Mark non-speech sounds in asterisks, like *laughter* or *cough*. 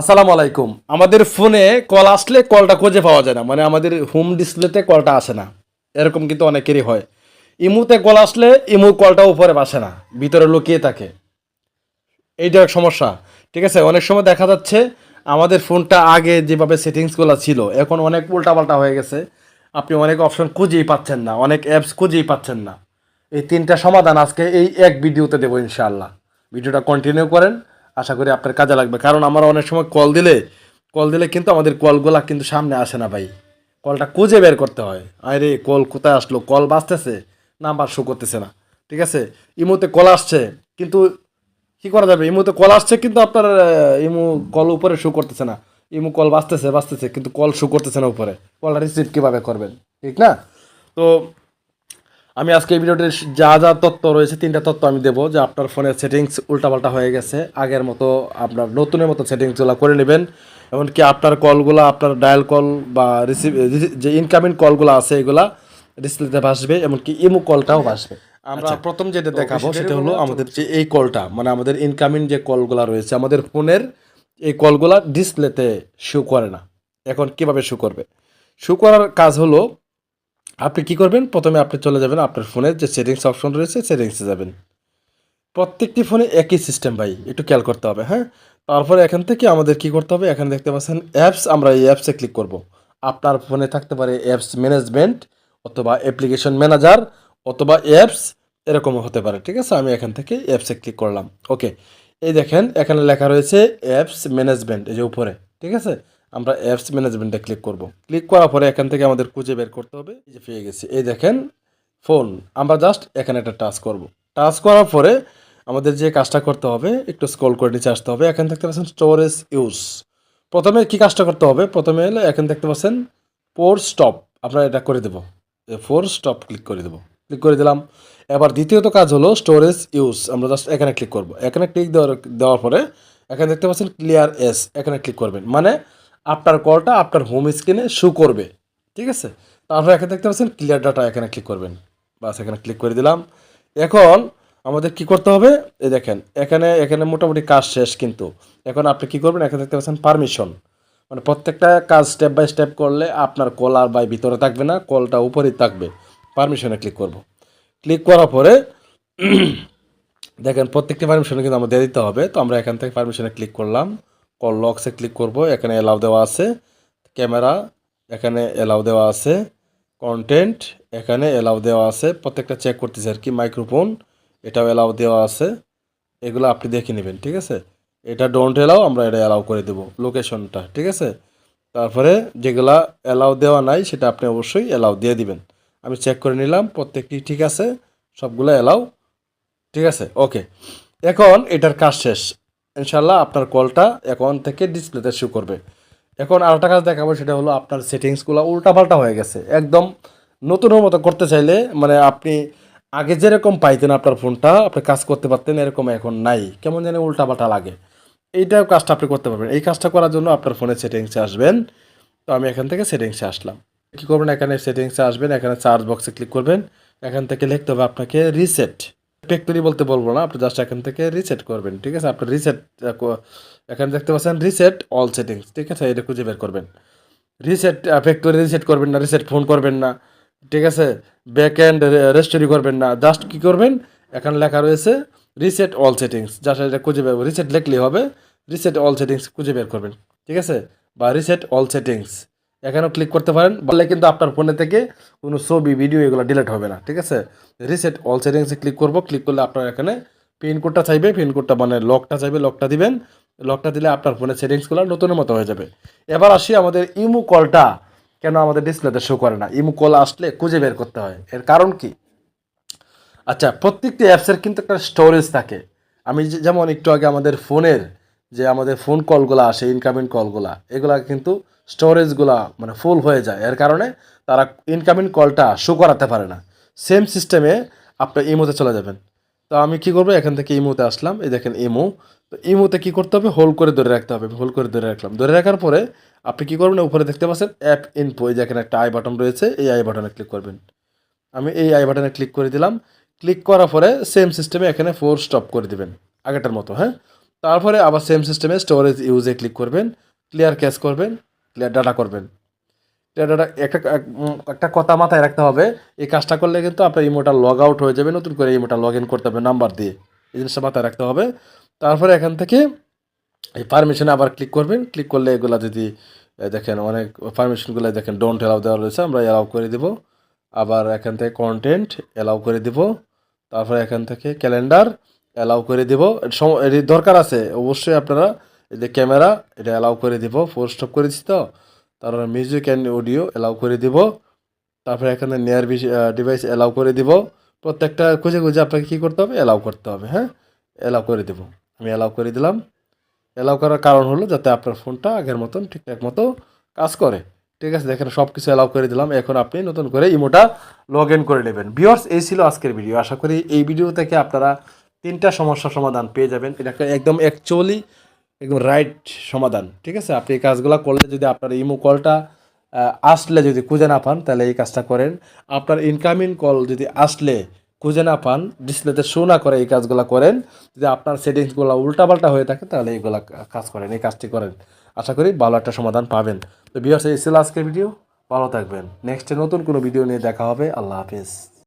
আসসালামু আলাইকুম। আমাদের ফোনে কল আসলে কলটা খুঁজে পাওয়া যায় না। মানে আমাদের হোম ডিসপ্লেতে কলটা আসে না। এরকম কিন্তু অনেকেরই হয়। ইমুতে কল আসলে ইমু কলটা উপরে বাসে না, ভিতরে লুকিয়ে থাকে। এইটা এক সমস্যা। ঠিক আছে, অনেক সময় দেখা যাচ্ছে আমাদের ফোনটা আগে যেভাবে সেটিংসগুলো ছিল, এখন অনেক উল্টাপাল্টা হয়ে গেছে। আপনি অনেক অপশন খুঁজেই পাচ্ছেন না, অনেক অ্যাপস খুঁজেই পাচ্ছেন না। এই তিনটা সমাধান আজকে এই এক ভিডিওতে দেবো ইনশাআল্লাহ। ভিডিওটা কন্টিনিউ করেন আশা করি আপনার কাজে লাগবে। কারণ আমরা অনেক সময় কল দিলে কল দিলে কিন্তু আমাদের কলগুলা কিন্তু সামনে আসে না ভাই। কলটা খুঁজে বের করতে হয়। আরে কল কোথায় আসলো? কল বাঁচতেছে নাম্বার শো করতেছে না। ঠিক আছে? ইমোতে কল আসছে, কিন্তু কি করা যাবে? ইমোতে কল আসছে, কিন্তু আপনার ইমো কল উপরে শো করতেছে না। ইমো কল বাঁচতেছে বাঁচতেছে কিন্তু কল শো করতেছে না উপরে। কলটা রিসিভ কীভাবে করবেন? ঠিক না? তো আমি আজকে এই ভিডিওটির যা যা তথ্য রয়েছে তিনটা তথ্য আমি দেবো যে আপনার ফোনের সেটিংস উল্টাপাল্টা হয়ে গেছে আগের মতো আপনার নতুনের মতো সেটিংসগুলো করে নেবেন এমনকি আপনার কলগুলো আপনার ডায়াল কল বা রিসিভ যে ইনকামিং কলগুলো আছে এগুলা ডিসপ্লেতে ভাসবে এমনকি ইমো কলটাও ভাসবে। আমরা প্রথম যেটা দেখাবো সেটা হলো আমাদের যে এই কলটা মানে আমাদের ইনকামিং যে কলগুলো রয়েছে আমাদের ফোনের এই কলগুলা ডিসপ্লেতে শো করে না। এখন কীভাবে শো করবে? শো করার কাজ হলো আপনি কি করবেন? প্রথমে আপনি চলে যাবেন আপনার ফোনের যে সেটিংস অপশন রয়েছে সেটিংসে যাবেন। প্রত্যেকটি ফোনে একই সিস্টেম ভাই, একটু খেয়াল করতে হবে হ্যাঁ? তারপরে এখান থেকে আমাদের কি করতে হবে? এখানে দেখতে পাচ্ছেন অ্যাপস আমরা এই অ্যাপসে ক্লিক করব। আপনার ফোনে থাকতে পারে অ্যাপস ম্যানেজমেন্ট অথবা অ্যাপ্লিকেশন ম্যানেজার অথবা অ্যাপস এরকম হতে পারে, ঠিক আছে? আমি এখান থেকে অ্যাপসে ক্লিক করলাম। ওকে এই দেখেন, এখানে লেখা রয়েছে অ্যাপস ম্যানেজমেন্ট এই যে উপরে, ঠিক আছে? আমরা অ্যাপস ম্যানেজমেন্টে ক্লিক করব। ক্লিক করার পরে এখান থেকে আমাদের খুঁজে বের করতে হবে। এই যে পেয়ে গেছি। এই দেখেন ফোন আমরা জাস্ট এখানে একটা টাচ করব। টাচ করার পরে আমাদের যে কাজটা করতে হবে, একটু স্ক্রল করে নিচে আসতে হবে। এখানে দেখতে পাচ্ছেন স্টোরেজ ইউজ প্রথমে কি কাজটা করতে হবে? প্রথমে এলে এখানে দেখতে পাচ্ছেন ফোর স্টপ আমরা এটা করে দেবো। ফোর স্টপ ক্লিক করে দেবো। ক্লিক করে দিলাম। এবার দ্বিতীয়ত কাজ হলো স্টোরেজ ইউজ আমরা জাস্ট এখানে ক্লিক করব। এখানে ক্লিক দেওয়ার দেওয়ার পরে এখানে দেখতে পাচ্ছেন ক্লিয়ার এস এখানে ক্লিক করবেন। মানে আপনার কলটা আপনার হোম স্ক্রিনে শো করবে। ঠিক আছে? তারপরে এখানে দেখতে পাচ্ছেন ক্লিয়ার ডাটা এখানে ক্লিক করবেন। বাস, এখানে ক্লিক করে দিলাম। এখন আমাদের কি করতে হবে? এই দেখেন, এখানে এখানে মোটামুটি কাজ শেষ কিন্তু। এখন আপনি কি করবেন? এখানে দেখতে পাচ্ছেন পারমিশন মানে প্রত্যেকটা কাজ স্টেপ বাই স্টেপ করলে আপনার কল আর বাই ভিতরে থাকবে না কলটা উপরেই থাকবে। পারমিশনে ক্লিক করব। ক্লিক করার পরে *clears throat* দেখেন, প্রত্যেকটি পারমিশনে কিন্তু আমাদের দিতে হবে। তো আমরা এখান থেকে পারমিশনে ক্লিক করলাম। কল লক্সে ক্লিক করব, এখানে এলাও দেওয়া আছে। ক্যামেরা এখানে এলাও দেওয়া আছে। কন্টেন্ট এখানে এলাও দেওয়া আছে। প্রত্যেকটা চেক করতেছে আর কি মাইক্রোফোন এটাও এলাও দেওয়া আছে। এগুলো আপনি দেখে নেবেন, ঠিক আছে? এটা ডোন্ট এলাও আমরা এটা এলাও করে দেবো লোকেশনটা ঠিক আছে? তারপরে যেগুলা এলাও দেওয়া নাই, সেটা আপনি অবশ্যই এলাও দিয়ে দিবেন। আমি চেক করে নিলাম, প্রত্যেকটি ঠিক আছে? সবগুলো এলাও ঠিক আছে? ওকে এখন এটার কাজ শেষ। ইনশাল্লাহ আপনার কলটা এখন থেকে ডিসপ্লেতে শো করবে। এখন আরেকটা কাজ দেখাবো, সেটা হলো আপনার সেটিংসগুলো উল্টাপাল্টা হয়ে গেছে। একদম নতুনের মতো করতে চাইলে মানে আপনি আগে যেরকম পাইতেন আপনার ফোনটা, আপনি কাজ করতে পারতেন এরকম এখন নাই। কেমন জানি উল্টাপাল্টা লাগে। এইটা কাজটা আপনি করতে পারবেন। এই কাজটা করার জন্য আপনার ফোনের সেটিংসে আসবেন। তো আমি এখান থেকে সেটিংসে আসলাম। কী করবেন? এখানে সেটিংসে আসবেন, এখানে চার্জ বক্সে ক্লিক করবেন। এখান থেকে লিখতে হবে আপনাকে রিসেট ফ্যাক্টরি বলতে বলব না, আপনি জাস্ট এখান থেকে রিসেট করবেন, ঠিক আছে? আপনি রিসেট এখানে দেখতে পাচ্ছেন রিসেট অল সেটিংস ঠিক আছে? এটা খুঁজে বের করবেন। রিসেট ফ্যাক্টরি রিসেট করবেন না রিসেট ফোন করবেন না, ঠিক আছে? ব্যাক এন্ড রেস্টোরি করবেন না জাস্ট কি করবেন? এখানে লেখা রয়েছে রিসেট অল সেটিংস জাস্ট এটা খুঁজে বের রিসেট লিখলেই হবে রিসেট অল সেটিংস খুঁজে বের করবেন, ঠিক আছে? বা রিসেট অল সেটিংস এখানেও ক্লিক করতে পারেন, বললে কিন্তু আপনার ফোনে থেকে কোনো ছবি ভিডিও এগুলো ডিলিট হবে না, ঠিক আছে? রিসেট অল সেটিংসে ক্লিক করব ক্লিক করলে আপনার এখানে পিন কোডটা চাইবে পিন কোডটা মানে লকটা চাইবে লকটা দিবেন। লকটা দিলে আপনার ফোনের সেটিংসগুলো নতুনের মতো হয়ে যাবে। এবার আসি আমাদের ইমু কলটা, কেন আমাদের ডিসপ্লেতে শো করে না? ইমু কল আসলে খুঁজে বের করতে হয়। এর কারণ কি? আচ্ছা প্রত্যেকটি অ্যাপসের কিন্তু একটা স্টোরেজ থাকে। আমি যেমন একটু আগে আমাদের ফোনের যে, আমাদের ফোন কলগুলো আসে ইনকামিং কলগুলা এগুলা কিন্তু স্টোরেজগুলা মানে ফুল হয়ে যায়। এর কারণে তারা ইনকামিং কলটা শো করাতে পারে না। সেম সিস্টেমে আপনি ইমোতে চলে যাবেন। তো আমি কি করব? এখান থেকে ইমোতে আসলাম। এই দেখেন ইমো। তো ইমোতে কি করতে হবে? হোল্ড করে ধরে রাখতে হবে। হোল্ড করে ধরে রাখলাম। ধরে রাখার পরে আপনি কি করবেন? উপরে দেখতে পাচ্ছেন অ্যাপ ইনফো এই যে এখানে একটা আই বাটন রয়েছে। এই আই বাটনে ক্লিক করবেন। আমি এই আই বাটনে ক্লিক করে দিলাম। ক্লিক করার পরে সেম সিস্টেমে এখানে ফোর স্টপ করে দিবেন। আগেটার মতো হ্যাঁ? তারপরে আবার সেম সিস্টেমে স্টোরেজ ইউজে ক্লিক করবেন। ক্লিয়ার ক্যাশ করবেন। ডাটা করবেন। ডাটা একটা এক- একটা কথা মাথায় রাখতে হবে, এই কাজটা করলে কিন্তু আপনার ইমোটা লগ আউট হয়ে যাবে, নতুন করে ইমোটা লগ ইন করতে হবে নাম্বার দিয়ে। এই জিনিসটা মাথায় রাখতে হবে। তারপরে এখান থেকে এই পারমিশনে আবার ক্লিক করবেন। ক্লিক করলে এগুলা যদি দেখেন অনেক পারমিশনগুলো দেখেন ডোন্ট অ্যালাউ দেওয়া রয়েছে, আমরা অ্যালাউ করে দিব। আবার এখান থেকে কন্টেন্ট অ্যালাউ করে দিব। তারপরে এখান থেকে ক্যালেন্ডার অ্যালাউ করে দিব। এর দরকার আছে, অবশ্যই আপনারা এই যে ক্যামেরা, এটা অ্যালাউ করে দিব ফোর স্টপ করেছি তো। তারপরে মিউজিক অ্যান্ড অডিও অ্যালাউ করে দিব। তারপরে এখানে নেয়ার ডিভাইস অ্যালাউ করে দিব। প্রত্যেকটা খুঁজে খুঁজে আপনাকে কী করতে হবে? অ্যালাউ করতে হবে হ্যাঁ? অ্যালাউ করে দিব। আমি অ্যালাউ করে দিলাম। অ্যালাউ করার কারণ হলো যাতে আপনার ফোনটা আগের মতন, ঠিকঠাক মতো কাজ করে। ঠিক আছে, দেখেন সব কিছু অ্যালাউ করে দিলাম। এখন আপনি নতুন করে ইমোটা লগ ইন করে নেবেন। ভিওর্স এই ছিল আজকের ভিডিও আশা করি এই ভিডিও থেকে আপনারা তিনটা সমস্যার সমাধান পেয়ে যাবেন। এটা একদম অ্যাকচুয়ালি একদম রাইট সমাধান, ঠিক আছে? আপনি এই কাজগুলো করলে যদি আপনার ইমো কলটা আসলে যদি খুঁজে না পান, তাহলে এই কাজটা করেন। আপনার ইনকামিং কল যদি আসলে খুঁজে না পান ডিসপ্লেতে শো না করে এই কাজগুলো করেন, যদি আপনার সেটিংসগুলো উল্টাপাল্টা হয়ে থাকে, তাহলে এইগুলা কাজ করেন, এই কাজটি করেন। আশা করি ভালো একটা সমাধান পাবেন। তো বিয়ার্স এই ছিল আজকের ভিডিও ভালো থাকবেন। নেক্সটে নতুন কোনো ভিডিও নিয়ে দেখা হবে। আল্লাহ হাফিজ।